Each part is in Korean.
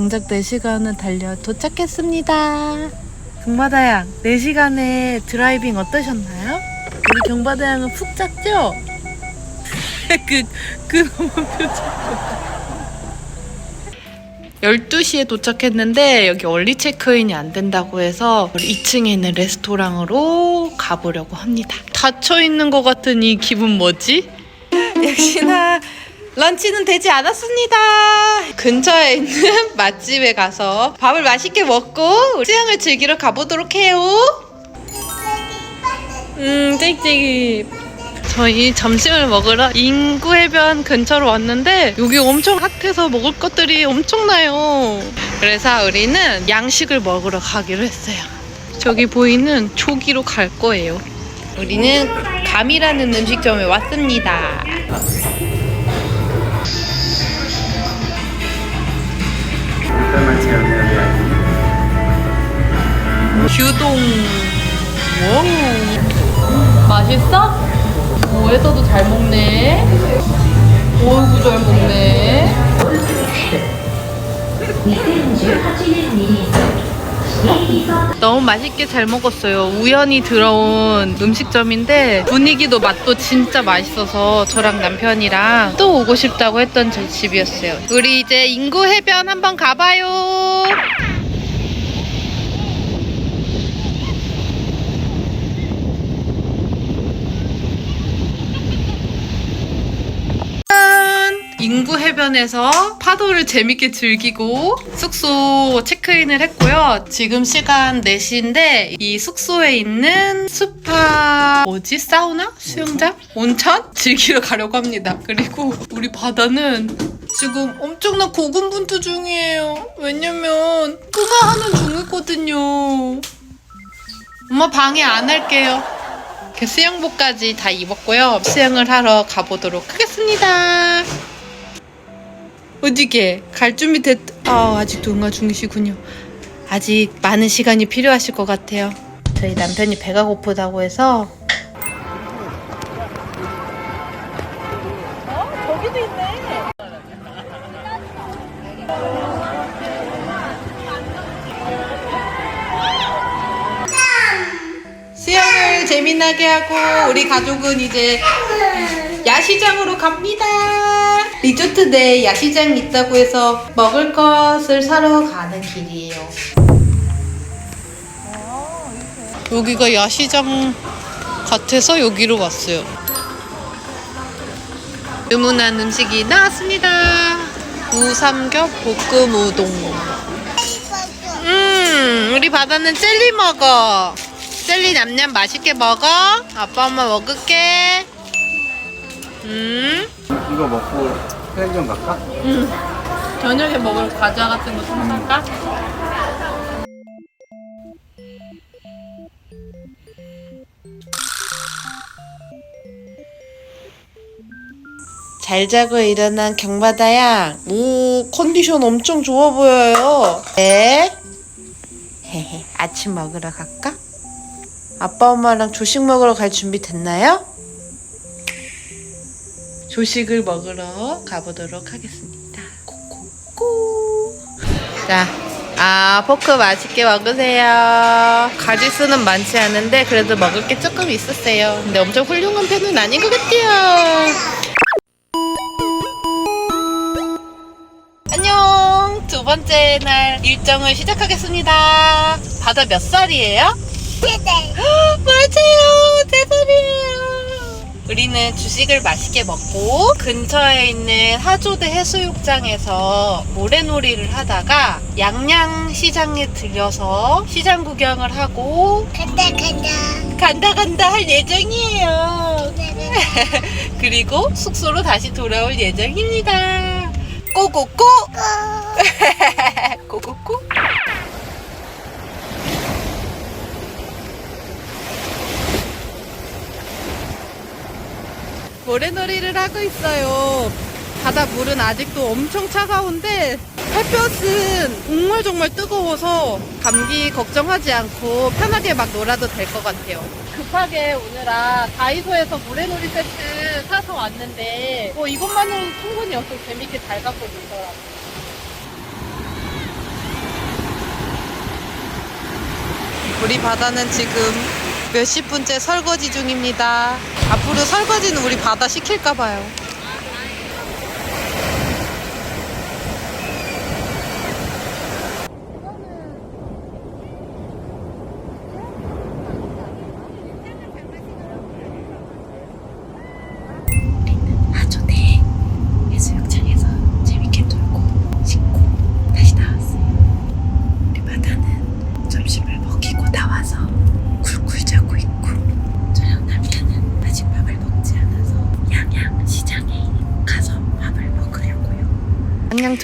장작 4시간을 달려 도착했습니다. 경바다양 4시간의 드라이빙 어떠셨나요? 우리 경바다양은 푹 잤죠? 그, 그 너무 표정 12시에 도착했는데 여기 얼리 체크인이 안 된다고 해서 2층에 있는 레스토랑으로 가보려고 합니다. 닫혀 있는 것 같은 이 기분 뭐지? 역시나 런치는 되지 않았습니다. 근처에 있는 맛집에 가서 밥을 맛있게 먹고 수영을 즐기러 가보도록 해요. 음, 땡땡이. 저희 점심을 먹으러 인구해변 근처로 왔는데 여기 엄청 핫해서 먹을 것들이 엄청나요. 그래서 우리는 양식을 먹으러 가기로 했어요. 저기 보이는 조기로 갈 거예요. 우리는 감이라는 음식점에 왔습니다. 일단만 체험해야 규동. 와우. 맛있어? 오, 애서도 잘 먹네. 어이구, 잘 먹 너무 맛있게 잘 먹었어요. 우연히 들어온 음식점인데 분위기도 맛도 진짜 맛있어서 저랑 남편이랑 또 오고 싶다고 했던 저 집이었어요. 우리 이제 인구 해변 한번 가봐요. 인구 해변에서 파도를 재밌게 즐기고 숙소 체크인을 했고요. 지금 시간 4시인데 이 숙소에 있는 스파 뭐지? 사우나? 수영장? 온천? 즐기러 가려고 합니다. 그리고 우리 바다는 지금 엄청난 고군분투 중이에요. 왜냐면 끄마하는 중이거든요. 엄마 방해 안 할게요. 이렇게 수영복까지 다 입었고요. 수영을 하러 가보도록 하겠습니다. 어디게? 갈 준비 됐... 아, 아직도 응가 중이시군요. 아직 많은 시간이 필요하실 것 같아요. 저희 남편이 배가 고프다고 해서 수영을 재미나게 하고 우리 가족은 이제 야시장으로 갑니다. 리조트 내 야시장이 있다고 해서 먹을 것을 사러 가는 길이에요. 여기가 야시장 같아서 여기로 왔어요. 주문한 음식이 나왔습니다. 우삼겹 볶음 우동. 음, 우리 바다는 젤리 먹어. 젤리 냠냠 맛있게 먹어. 아빠 엄마 먹을게. 음. 이거 먹고 편의점 갈까? 저녁에 먹을 과자 같은 거 좀 살까? 잘 자고 일어난 경바다야. 오, 컨디션 엄청 좋아 보여요. 네. 헤헤, 아침 먹으러 갈까? 아빠 엄마랑 조식 먹으러 갈 준비 됐나요? 조식을 먹으러 가보도록 하겠습니다. 코코코. 자, 아 포크 맛있게 먹으세요. 가지수는 많지 않은데 그래도 먹을 게 조금 있었어요. 근데 엄청 훌륭한 편은 아닌 것 같아요. 안녕. 두 번째 날 일정을 시작하겠습니다. 바다 몇 살이에요? 맞아요. 세 살이에요. 우리는 주식을 맛있게 먹고 근처에 있는 하조대 해수욕장에서 모래놀이를 하다가 양양시장에 들려서 시장 구경을 하고 간다 간다. 간다 간다 할 예정이에요. 그리고 숙소로 다시 돌아올 예정입니다. 꼬꼬꼬. 꼬꼬꼬 모래놀이를 하고 있어요. 바다 물은 아직도 엄청 차가운데 햇볕은 정말 정말 뜨거워서 감기 걱정하지 않고 편하게 막 놀아도 될 것 같아요. 급하게 오느라 다이소에서 모래놀이 세트 사서 왔는데 뭐 이것만은 충분히 없어 재밌게 잘 갖고 놀더라고요. 우리 바다는 지금 몇십 분째 설거지 중입니다. 앞으로 설거지는 우리 바다 시킬까 봐요.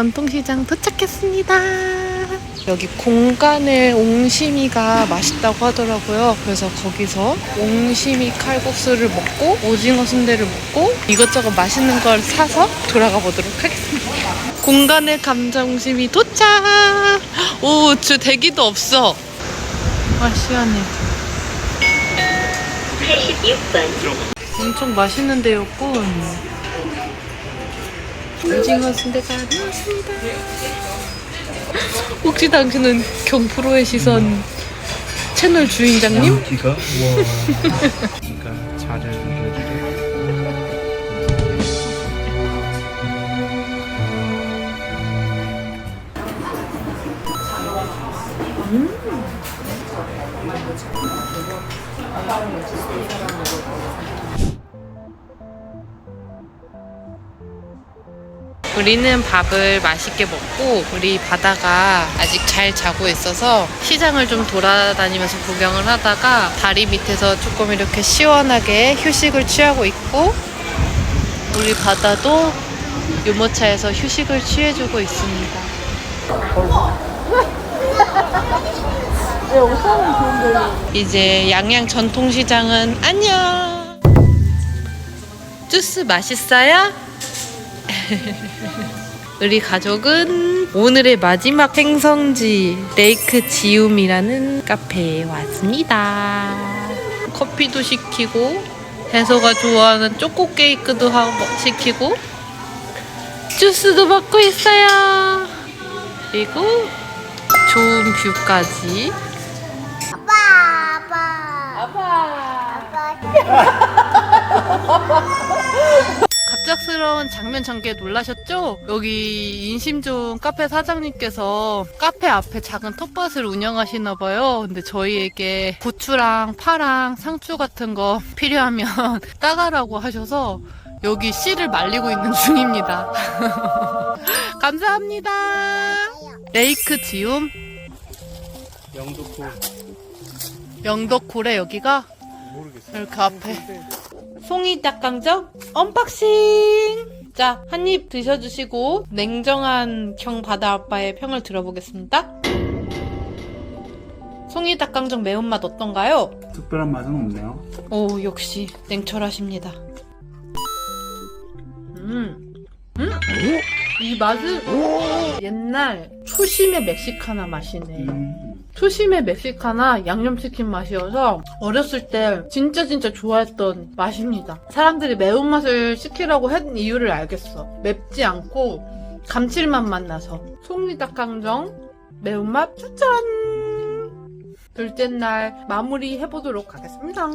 전통시장 도착했습니다. 여기 공간에 옹심이가 맛있다고 하더라고요. 그래서 거기서 옹심이 칼국수를 먹고 오징어 순대를 먹고 이것저것 맛있는 걸 사서 돌아가 보도록 하겠습니다. 공간에 감자 옹심이 도착! 오, 저 대기도 없어. 아, 시원해. 86번 엄청 맛있는데요, 꾼. 오징어 순대가 나왔습니다. 혹시 당신은 경프로의 시선 채널 주인장님? 기가 와. 우리는 밥을 맛있게 먹고 우리 바다가 아직 잘 자고 있어서 시장을 좀 돌아다니면서 구경을 하다가 다리 밑에서 조금 이렇게 시원하게 휴식을 취하고 있고 우리 바다도 유모차에서 휴식을 취해주고 있습니다. 이제 양양 전통시장은 안녕. 주스 맛있어요? 우리 가족은 오늘의 마지막 행성지 레이크 지움이라는 카페에 왔습니다. 커피도 시키고 해서가 좋아하는 초코 케이크도 하고 시키고 주스도 먹고 있어요. 그리고 좋은 뷰까지. 아빠 아빠 아빠 갑작스러운 장면 전개에 놀라셨죠? 여기 인심 좋은 카페 사장님께서 카페 앞에 작은 텃밭을 운영하시나 봐요. 근데 저희에게 고추랑 파랑 상추 같은 거 필요하면 따가라고 하셔서 여기 씨를 말리고 있는 중입니다. 감사합니다. 레이크 지움 영도코 영덕고래 여기가 모르겠어. 이렇게 앞에 송이 닭강정 언박싱 자 한 입 드셔주시고 냉정한 경 바다 아빠의 평을 들어보겠습니다 송이 닭강정 매운맛 어떤가요? 특별한 맛은 없네요. 오 역시 냉철하십니다 음, 음? 이 맛은 옛날 초심의 멕시카나 맛이네 음. 초심의 멕시카나 양념치킨 맛이어서 어렸을 때 진짜 진짜 좋아했던 맛입니다. 사람들이 매운맛을 시키라고 한 이유를 알겠어. 맵지 않고 감칠맛만 나서. 송리닭강정 매운맛 추천! 둘째 날 마무리 해보도록 하겠습니다.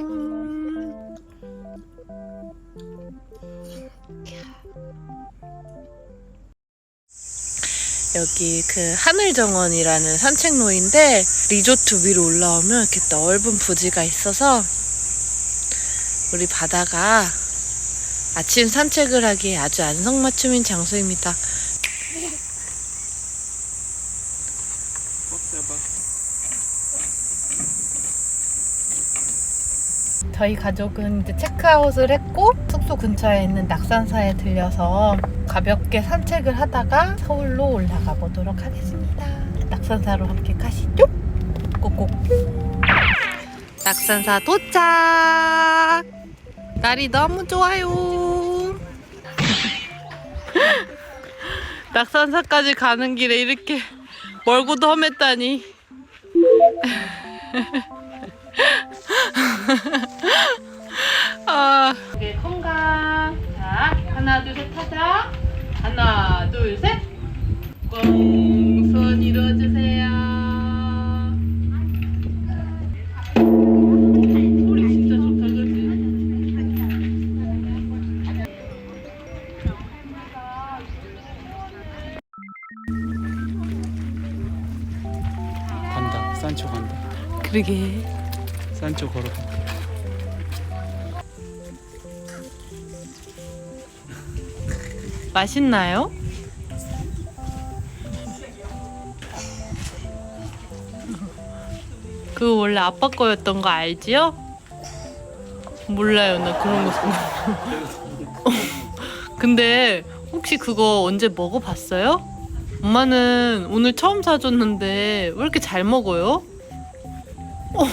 여기 그 하늘정원이라는 산책로인데 리조트 위로 올라오면 이렇게 넓은 부지가 있어서 우리 바다가 아침 산책을 하기에 아주 안성맞춤인 장소입니다. 저희 가족은 이제 체크아웃을 했고 숙소 근처에 있는 낙산사에 들려서 가볍게 산책을 하다가 서울로 올라가 보도록 하겠습니다. 낙산사로 함께 가시죠. 꼭꼭. 낙산사 도착. 날이 너무 좋아요. 낙산사까지 가는 길에 이렇게 멀고도 험했다니. 아. 건강. 자, 하나, 둘, 셋 하자. 하나, 둘, 셋. 꽁손 이뤄주세요. 산초 간다 그러게 산초 걸어. 맛있나요? 그거 원래 아빠 거였던 거 알지요? 몰라요, 나 그런 거. 근데 혹시 그거 언제 먹어봤어요? 엄마는 오늘 처음 사줬는데 왜 이렇게 잘 먹어요? 먹어